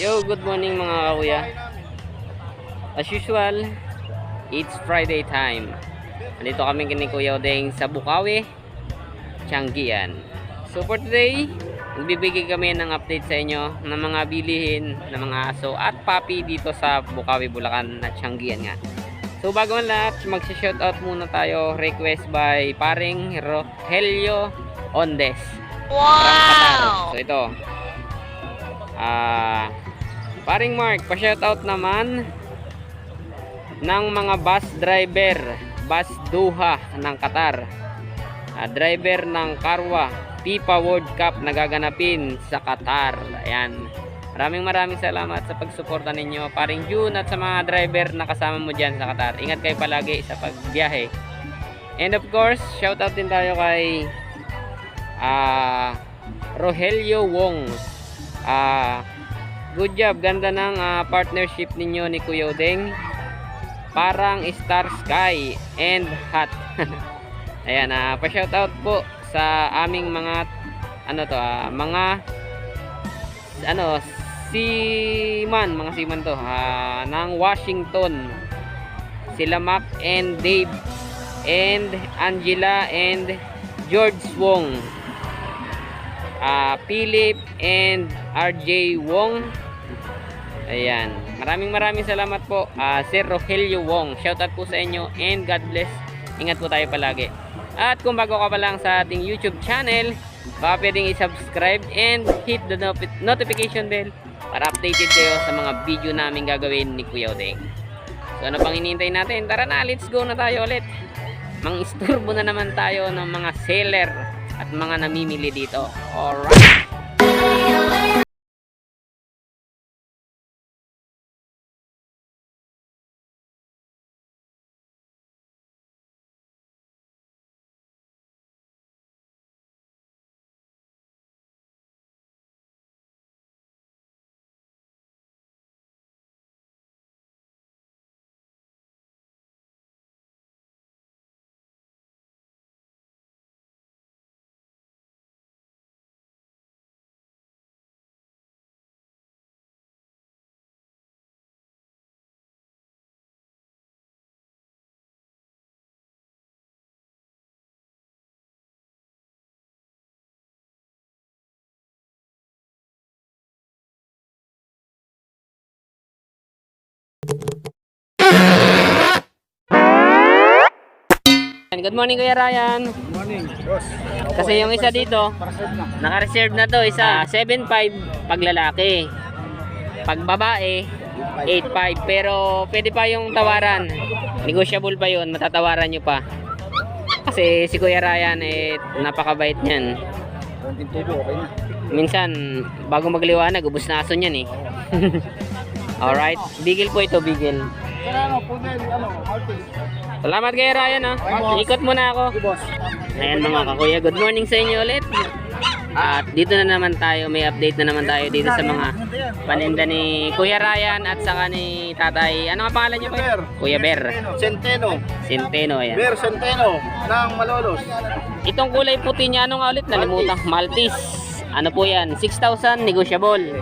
Yo, good morning mga kakuya. As usual, it's Friday time. Nandito kami kini Kuya Odeng sa Bukawi, Tianggian. So for today, magbibigay kami ng update sa inyo ng mga bilihin ng mga aso at papi dito sa Bukawi, Bulacan na Tianggian nga. So bago ang lahat, mag-shoutout muna tayo. Request by paring Rogelio Ondes. Wow! So ito, Ah, paring Mark, pa-shoutout naman ng mga bus driver, bus Duha ng Qatar. Ah, driver ng Karwa FIFA World Cup na gaganapin sa Qatar. Ayan. Maraming maraming salamat sa pagsuporta ninyo, paring June at sa mga driver na kasama mo dyan sa Qatar. Ingat kayo palagi sa pagbiyahe. And of course, shoutout din tayo kay ah Rogelio Wong. Ah, good job. Ganda ng ah, partnership ninyo ni Kuya Odeng. Parang Star Sky and Hot. Ayan, ah, pa-shoutout po sa aming mga ano to, ah, mga ano, seaman, mga seaman to, ah, ng Washington. Sila Mac and Dave and Angela and George Wong ah Philip and RJ Wong. Ayan. Maraming maraming salamat po. ah Sir Rogelio Wong. Shoutout po sa inyo and God bless. Ingat po tayo palagi. At kung bago ka pa lang sa ating YouTube channel, baka pwedeng i-subscribe and hit the notif- notification bell para updated kayo sa mga video namin gagawin ni Kuya Odeng. So ano pang hinihintay natin? Tara na, let's go na tayo ulit. Mang isturbo na naman tayo ng mga seller at mga namimili dito. Alright. Good morning Kuya Ryan. Morning, boss. Kasi yung isa dito, naka-reserve na to, isa 7.5 pag lalaki. Pag babae, 8.5. Pero pwede pa yung tawaran. Negotiable pa yun, matatawaran nyo pa. Kasi si Kuya Ryan, eh, napakabait niyan. Minsan, bago magliwanag, ubus na aso niyan eh. Alright, bigil po ito, bigil. Kaya ano, punel, ano, Martin. Salamat kay Ryan ha. Ikot muna ako. Ayan mga kakuya, good morning sa inyo ulit. At dito na naman tayo, may update na naman tayo dito sa mga paninda ni Kuya Ryan at saka ni Tatay. Ano nga pangalan niyo? Ber. Kuya Ber. Centeno. Centeno ayan. Ber Centeno ng Malolos. Itong kulay puti niya ano nga ulit? Nalimutan. Maltese. Ano po yan? 6,000 negotiable.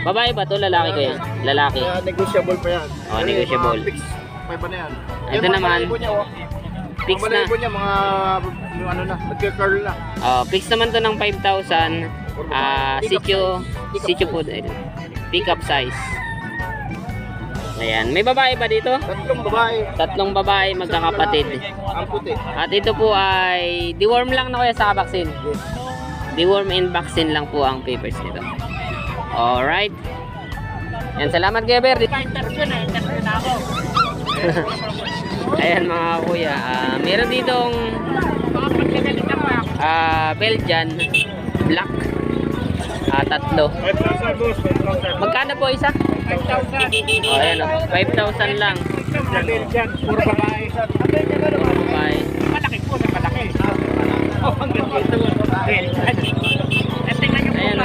Babae ba to? Lalaki ko yan? Lalaki. Kaya negotiable pa yan. Oh, negotiable. Fix. May pa na yan. Ito Yung mga naman, balahibo niya, oh. Fix Mga na. balahibo niya, mga, yung ano na, nagka-curl na. Oh, fix naman to ng 5,000. Ah, sitio, sitio po. Pick up size. Ayan. May babae ba dito? Tatlong babae. Tatlong babae magkakapatid. Ang puti. At ito po ay deworm lang na kuya sa vaccine. Deworm and vaccine lang po ang papers nito. Alright. Yan, salamat kaya Ber. Ayan mga kuya, ah, meron ditong ah, Belgian black ah, tatlo. 5,000 boss, 5,000. Magkano po isa? 5,000. Oh, ayan oh, 5,000 lang. Belgian, puro babae. Bye. Malaki po, malaki. Oh, ang ganda. Belgian. Eh, tingnan niyo Ayan,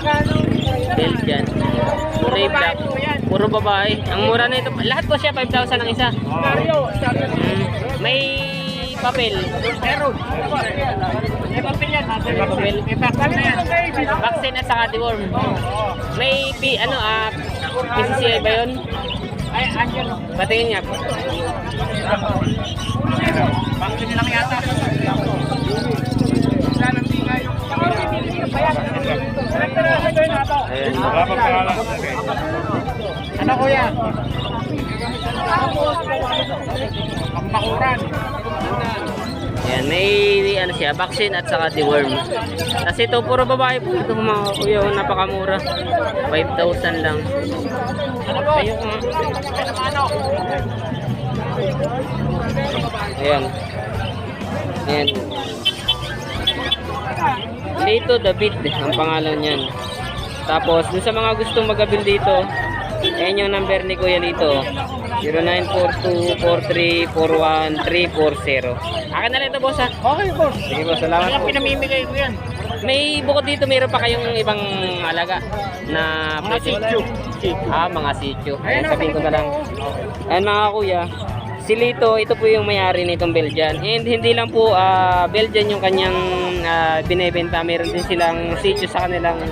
Belgian. Kulay black. Puro babae. Ang mura na ito. Lahat po siya 5,000 ang isa. Dario, Dario. Mm. May papel. Meron. May papel yan. May papel. May papel na yan. Vaccine at saka deworm. May P, ano, ah, PCCI ba yun? Ay, andyan. Patingin niya. Vaccine lang yata. Ayan. Ano kuya? Pangbakuran. Ayan, may ano siya, vaccine at saka deworm. Kasi ito, puro babae po ito mga kuya, oh, napakamura. 5,000 lang. Ayun nga. Ano? Ayan. Ayan. Dito, David, ang pangalan niyan. Tapos, dun sa mga gustong magabil dito, ayan yung number ni Kuya dito. 0942-4341-340. Akin na lang ito, boss, ha? Okay po. Sige, boss. Salamat Kaya po. pinamimigay ko yan. May bukod dito, mayroon pa kayong ibang alaga na Mga sityo. Ah, mga sityo. Ayan, sabihin ko na lang. Ayan mga kuya, si Lito, ito po yung may-ari nitong Belgian. And hindi lang po ah, Belgian yung kanyang ah, binebenta. Meron din silang sityo sa kanilang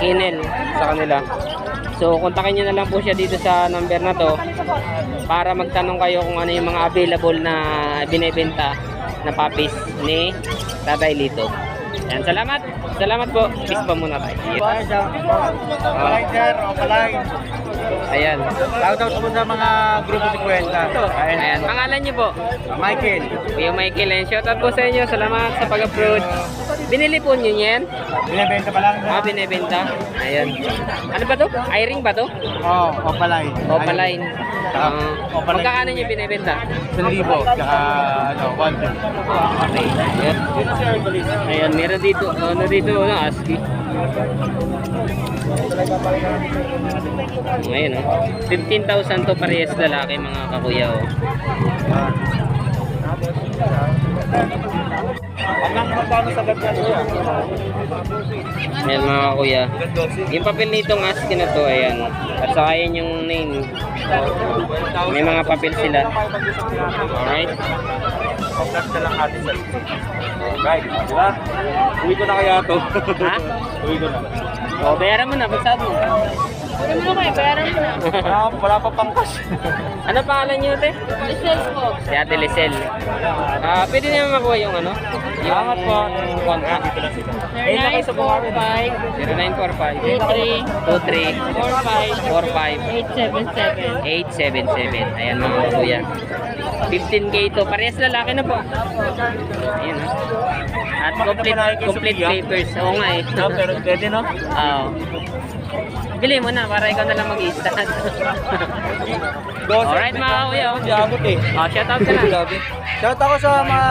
kennel sa kanila. So, kontakin nyo na lang po siya dito sa number na to para magtanong kayo kung ano yung mga available na binebenta na puppies ni Tatay Lito. Ayan, salamat. Salamat po. Peace pa muna tayo. Opalay sir, opalay. Ayan. Shoutout po sa mga grupo 50. Ayan. Ayan. Pangalan niyo po? Michael. Kuya Michael, and shoutout po sa inyo. Salamat sa pag-approach. Binili po niyo yan? Binibenta pa lang. Ah, binibenta. Ayan. Ano ba to? Iring ba to? Oo, oh. Opaline. Saka Uh, Opaline. magkakano niyo binibenta? Isang libo. Tsaka ano, konti. Okay. Ayan. Ayan, meron dito. Ano dito? Ano, ASCII. Ngayon, oh. 15,000 to parehas lalaki mga kakuya. Oh. Ayan mga kuya. Yung papel nitong ASCII na to, ayan. At saka yan yung name. May mga papel sila. Alright. Pag-vlog na lang natin sa Right, di ba? Uwi ko na kaya to. Ha? Uwi ko na. O, bayaran mo na. Bagsad mo. Ano mo kayo? Bayaran mo na. Wala, wala pa pangkas. Ano pangalan niyo, te? Results po. Si Ate Lisel. Ah, pwede naman makuha yung ano? Yung Salamat po. contact. Eh, na kayo sa buhangin. 0945 23 45 45 877 877. Ayan mga kuya. 15k to. Parehas lalaki na po. Ayan. ah. At complete, complete papers. Oo nga eh. Pero pwede no? Oo. Bili mo na para ikaw na lang mag-i-stand. Alright mga kuya. oh. Jabot eh. Oh, shout out ka na. Shout ako sa mga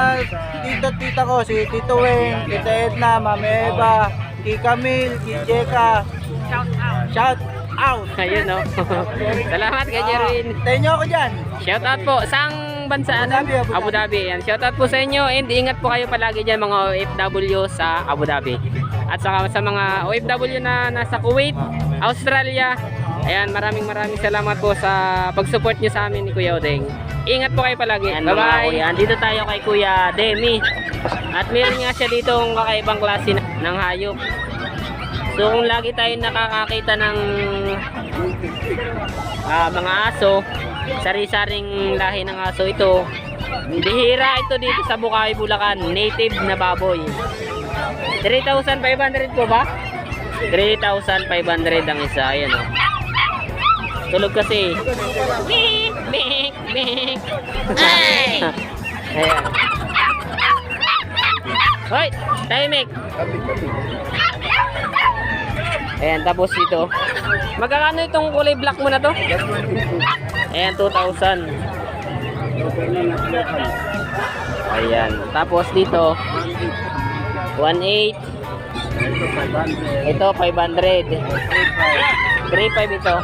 tita tita ko, si Tito Weng, Tita Edna, Mama Eva, Kika Mil, Kijeka. Shout out. Shout out. Ayun no. Salamat kay Jerwin. Tayo nyo ako dyan. Shout out po. Saang bansa ano? Abu Dhabi, Abu Dhabi. Abu Dhabi. Yan. Shout out po sa inyo and ingat po kayo palagi diyan mga OFW sa Abu Dhabi. At saka sa mga OFW na nasa Kuwait, Australia. Ayan, maraming maraming salamat po sa pag-support niyo sa amin ni Kuya Odeng. Ingat po kayo palagi. Bye-bye. Andito tayo kay Kuya Demi. At meron nga siya dito ang kakaibang klase ng hayop. So kung lagi tayo nakakakita ng ah, mga aso, sari-saring lahi ng aso ito. Bihira ito dito sa Bukawi, Bulacan, native na baboy. 3,500 po ba? 3,500 ang isa, ayan o. Tulog kasi. Bik, bik, bik. Ay! ayan. Hoy, tahimik. Ayan, tapos ito. Magkakano itong kulay black mo na to? Ayan, 2,000. Ayan. Tapos dito, 1,800. Ito, 500. 3,500 ito.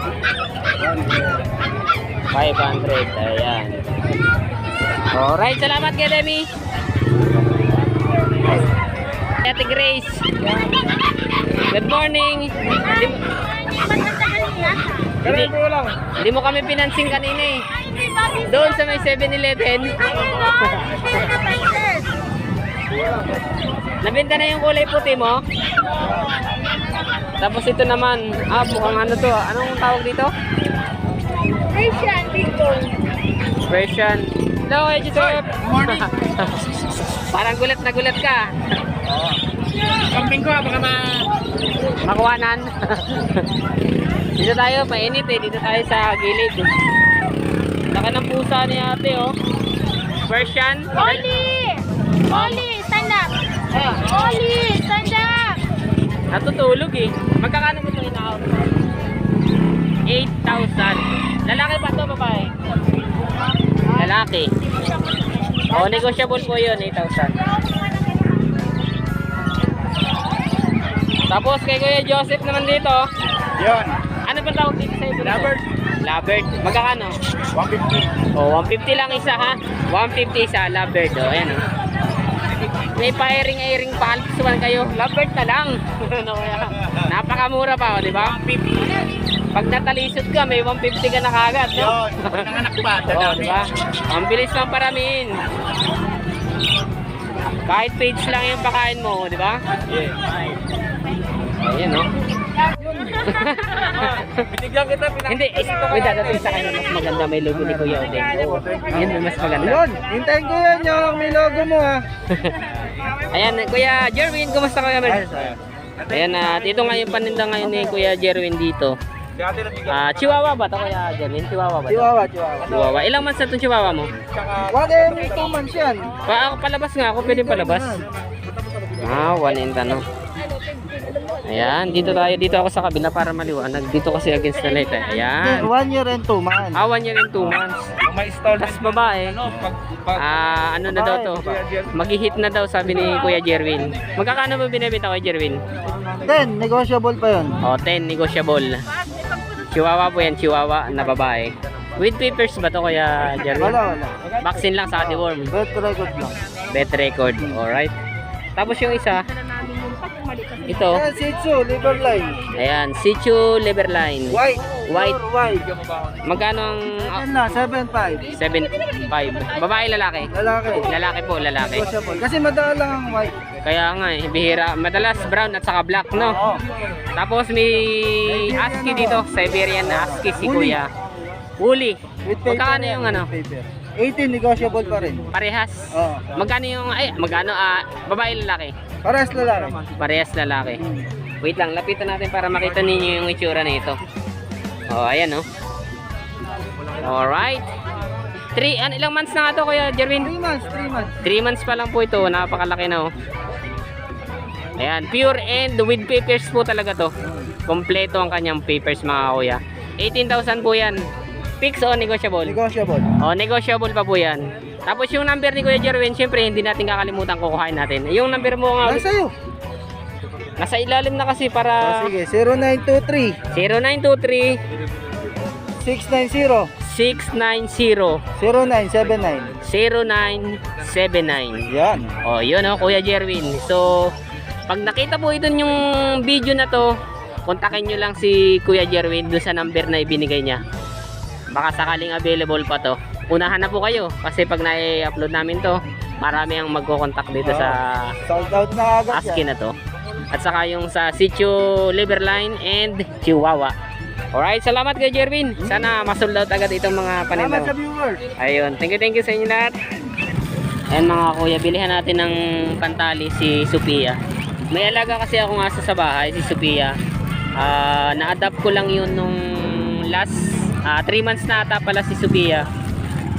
500. Ayan. Alright, salamat kay Demi. Ate Grace. Good morning. Hindi, hindi, mo kami pinansing kanina eh. Doon sa may 7-Eleven. Nabenta na yung kulay puti mo. Tapos ito naman, ah, mukhang ano to, ah. anong tawag dito? Asian, dito. Version. Hello, Edgy Trip. morning. Parang gulat na gulat ka. Camping ko, baka ma... Makuhanan. dito tayo, mainit eh. Dito tayo sa gilid. Laki ng pusa ni ate oh. Version. Oli! Oli, stand up! Oli, stand up! Natutulog eh. Magkakano mo ito in-out? 8,000. Lalaki ba ito, babae? Lalaki. O, negotiable po yun, 8,000. Tapos kay Kuya Joseph naman dito. Yun. Ano ba tawag dito sa ito? Lovebird. Lovebird. Magkakano? 150. O, 150 lang isa ha. 150 isa, lovebird. O, ayan o. May pa-airing-airing pa alpsuan kayo. Lovebird na lang. ano? Napakamura pa, o, di ba? 150. Pag natalisod ka, may 150 ka na kagad, no? Yun. Nanganak pa. Oo, di ba? Ang bilis pang paramihin. Kahit page lang yung pakain mo, di ba? Ayan, no? Binigyan kita, Hindi, is, may dadating sa kanya mas maganda may logo ni Kuya Odeng. Yan, mas maganda. Yun, hintayin ko yan yung may logo mo ha. Ayan, Kuya Jerwin, kumusta Kuya Mel? Ayan, at ito nga yung paninda ngayon ni Kuya Jerwin dito. Ah, Chihuahua ba ito Kuya Jerwin? Chihuahua ba ito? Chihuahua, Chihuahua. Chihuahua. Ilang months na itong Chihuahua mo? One and two months yan. Pa ako palabas nga ako, pwede palabas. Ah, one and ano. Ayan, dito tayo, dito ako sa kabila para maliwanag. Dito kasi against the light. eh. Ayan. One year and two months. Ah, one year and two months. May stall Tapos babae. Ah, ano na daw to? Mag-hit na daw sabi ni Kuya Jerwin. Magkakano ba binibenta kay Jerwin? Then, negotiable pa yun. O, 10 negotiable. Chihuahua po yan, Chihuahua na babae. With papers ba to Kuya Jerwin? Wala, wala. Vaccine lang sa deworm. Bet record lang. Bet record. Alright. Tapos yung isa, ito. Yan, Shih Tzu, liver line. Ayan, Sichu Liverline. White. White. White. Magkano ang Yan na, 7.5. 7.5? Babae, lalaki? Lalaki. Lalaki po, lalaki. Kasi madala lang ang white. Kaya nga eh, bihira. Madalas brown at saka black, no? Oo. Tapos may ASCII dito, Siberian ASCII si. Kuya. Uli. Magkano yung ano? with paper. 18 negotiable pa rin. Parehas. Oo. Magkano yung, ay, magkano, ah, babae, lalaki? Parehas lalaki. Parehas lalaki. Wait lang, lapitan natin para makita ninyo yung itsura nito. Oh, ayan oh. Alright. Three, an, ilang months na nga to, Kuya 3 Jerwin? months, 3 months. 3 months pa lang po ito. Napakalaki na oh. Ayan, pure and with papers po talaga to. Kompleto ang kanyang papers mga kuya. 18,000 po yan. Fix o negotiable? Negotiable. O, negotiable pa po yan. Tapos yung number ni Kuya Jerwin, syempre hindi natin kakalimutan kukuhain natin. Yung number mo nga, Nasa iyo. nasa ilalim na kasi para sige, 0923 0923 690 690 0979. 0979. Yan. O, yun o, Kuya Jerwin. So, pag nakita po ito yung video na to, kontakin nyo lang si Kuya Jerwin dun sa number na ibinigay niya. Baka sakaling available pa to. Unahan na po kayo kasi pag na-upload namin to, marami ang magko-contact dito sa Sold out na agad ASCII yan. na to. At saka yung sa Sitio Liverline and Chihuahua. Alright, salamat kay Jerwin. Sana masold out agad itong mga paninda. Salamat mo. sa viewers. Ayun, thank you, thank you sa inyo lahat. Ayan mga kuya, bilihan natin ng pantali si Sophia. May alaga kasi ako nga sa bahay, si Sophia. Ah, na-adapt ko lang yun nung last 3 months na ata pala si Sophia.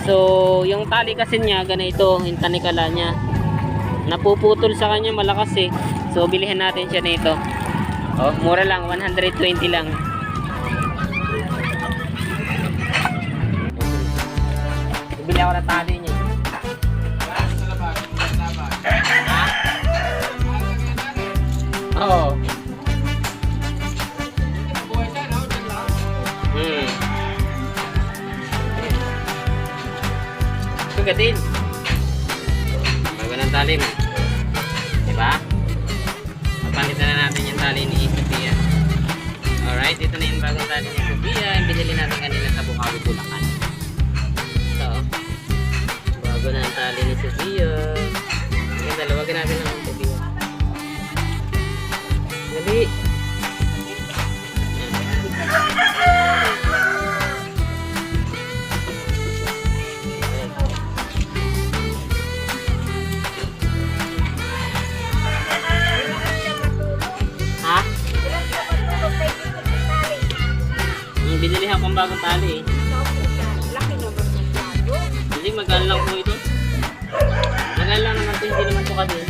So, yung tali kasi niya, ganito, yung tanikala niya. Napuputol sa kanya malakas eh. So, bilihan natin siya nito. Oh, mura lang, 120 lang. Bili ako ng tali Bulacan. Bago na ang tali ni Sophia. Yung dalawa, ginamit lang ang Sophia. Dali. Binilihan kong bagong tali eh. Actually, magaan lang po ito. Magaan lang naman ito, hindi naman ito kadin.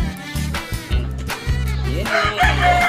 Ayan. Yeah.